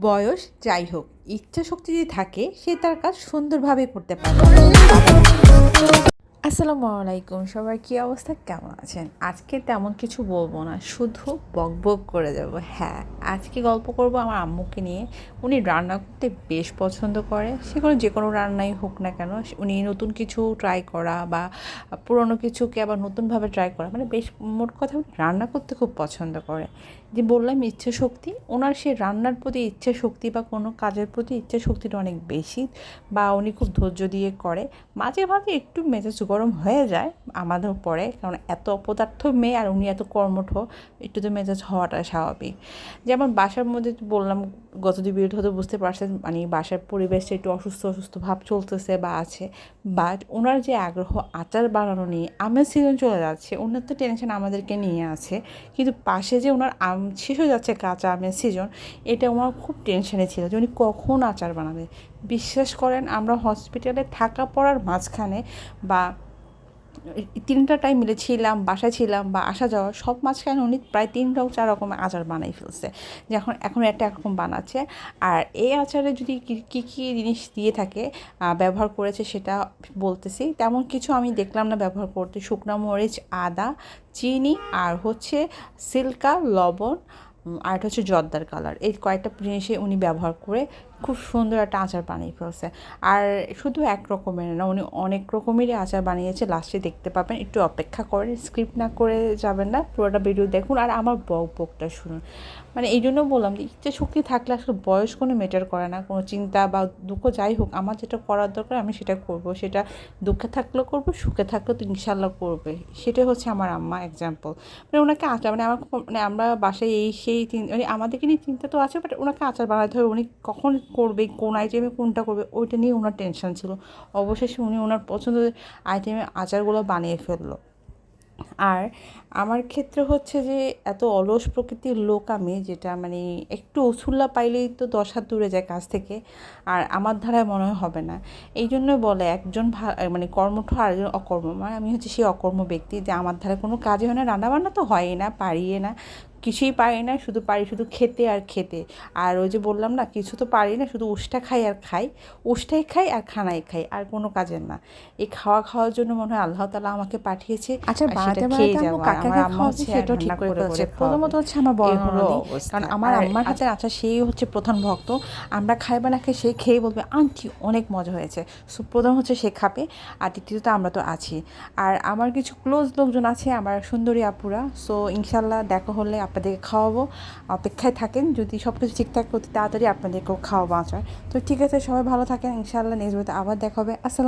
বয়স যাই হোক ইচ্ছা শক্তি যদি থাকে সে তার কাজ সুন্দরভাবে করতে পারবে। আসসালামু আলাইকুম। সবার কী অবস্থা? কেমন আছেন? আজকে তেমন কিছু বলব না, শুধু বক বক করে যাব। হ্যাঁ আজকে গল্প করব আমার আম্মুকে নিয়ে। উনি রান্না করতে বেশ পছন্দ করে। সে কোনো যে কোনো রান্নাই হোক না কেন উনি নতুন কিছু ট্রাই করা বা পুরনো কিছুকে আবার নতুনভাবে ট্রাই করা মানে বেশ মোট কথা উনি রান্না করতে খুব পছন্দ করে। যে বললাম ইচ্ছে শক্তি ওনার সে রান্নার প্রতি ইচ্ছে শক্তি বা কোনো কাজের প্রতি ইচ্ছে শক্তিটা অনেক বেশি বা উনি খুব ধৈর্য দিয়ে করে। মাঝে মাঝে একটু মেজাজ গরম হয়ে যায় আমাদের পরে কারণ এত অপদার্থ মেয়ে আর উনি এত কর্মঠ, একটু তো মেজাজ হওয়াটা স্বাভাবিক। যেমন বাসার মধ্যে বললাম, গত দুই বিরোধ হতে বুঝতে পারছেন মানে বাসার পরিবেশটা একটু অসুস্থ অসুস্থ ভাব চলতেছে বা আছে। বাট ওনার যে আগ্রহ আচার বানানো নিয়ে, আমের সিজন চলে যাচ্ছে, ওনার তো টেনশন আমাদেরকে নিয়ে আছে। কিন্তু পাশে যে ওনার আম, শেষ হয়ে যাচ্ছে কাঁচা আমের সিজন এটা ওনার খুব টেনশনে ছিল যে উনি কখন আচার বানাবে। বিশ্বাস করেন, আমরা হসপিটালে থাকা পড়ার মাঝখানে বা তিনটা টাইম মিলে ছিলাম, বাসায় ছিলাম বা আসা যাওয়া, সব মাঝখানে উনি প্রায় তিন রকম, চার রকমের আচার বানাই ফেলছে। যখন এখন একটা একরকম বানাচ্ছে। আর এই আচারে যদি কী কী জিনিস দিয়ে থাকে ব্যবহার করেছে সেটা বলতেছি। তেমন কিছু আমি দেখলাম না ব্যবহার করতে। শুকনো মরিচ, আদা, চিনি আর হচ্ছে সিল্কা, লবণ আর হচ্ছে জর্দার কালার। এই কয়েকটা জিনিসে উনি ব্যবহার করে খুব সুন্দর একটা আচার বানিয়ে ফেলছে। আর শুধু এক রকমের না, উনি অনেক রকমেরই আচার বানিয়েছে। লাস্টে দেখতে পাবেন, একটু অপেক্ষা করেন স্ক্রিপ্ট না করে যাবেন না। পুরোটা ভিডিও দেখুন আর আমার বক বকটা শুনুন। মানে এই জন্য বললাম যে, ইচ্ছে শক্তি থাকলে আসলে বয়স কোনো মেটার করে না। কোনো চিন্তা বা দুঃখ যাই হোক, আমার যেটা করার দরকার, আমি সেটা করব। সেটা দুঃখে থাকলেও করব, সুখে থাকলেও তো ইনশাল্লাহ করবে। সেটা হচ্ছে আমার আম্মা এক্সাম্পল মানে ওনাকে আচার মানে আমার মানে আমরা বাসায় এই, সেই মানে আমাদেরকে নিয়ে চিন্তা তো আছে বাট ওনাকে আচার বানাতে হবে। উনি কখন করবে, কোন আইটেমে কোনটা করবে, ওইটা নিয়ে ওনার টেনশন ছিল। অবশেষে উনি ওনার পছন্দের আইটেমে আচারগুলো বানিয়ে ফেলল। আর আমার ক্ষেত্রে হচ্ছে যে, এত অলস প্রকৃতির লোক আমি, যেটা মানে একটু উছুল্লা পাইলেই তো দশ হাত দূরে যায় কাছ থেকে, আর আমার ধারায় মনে হবে না। এই জন্য বলে একজন মানে কর্মঠ আর একজন অকর্ম মানে আমি হচ্ছে সেই অকর্ম ব্যক্তি, যে আমার ধারে কোনো কাজই হয় না, রান্নাবান্না তো হয়ই না পারিয়ে না। কিছুই পারি না শুধু পারি শুধু খেতে আর খেতে। আর ওই যে বললাম না কিছু তো পারি না শুধু উষ্টা খাই আর খাই। উষ্টাই খাই আর খানাই খাই আর কোনো কাজের না। এই খাওয়া খাওয়ার জন্য মনে হয় আল্লাহ তালা আমাকে পাঠিয়েছে আচ্ছা বানাতে খেয়ে বানাতে আম্মু কাকে আমার খাওয়াচ্ছে সেটাও ঠিক করে ফেলছে প্রথমত হচ্ছে আমার বড় হলো কারণ আমার আম্মার হাতে আচ্ছা সেই হচ্ছে প্রধান ভক্ত। আমরা খাই বা না খাই সে খেয়ে বলবে আন্টি অনেক মজা হয়েছে। সো প্রথম হচ্ছে সে খাবে আর দ্বিতীয়ত আমরা তো আছি। আর আমার কিছু ক্লোজ লোকজন আছে আমার সুন্দরী আপুরা। সো ইনশাল্লাহ দেখা হলে আপনাদেরকে খাওয়াবো। অপেক্ষায় থাকেন, যদি সব কিছু ঠিকঠাক অতি তাড়াতাড়ি আপনাদেরকেও খাওয়াবো আচার। তো ঠিক আছে, সবাই ভালো থাকেন। ইনশাআল্লাহ নেক্সট আবার দেখা হবে। আসসালাম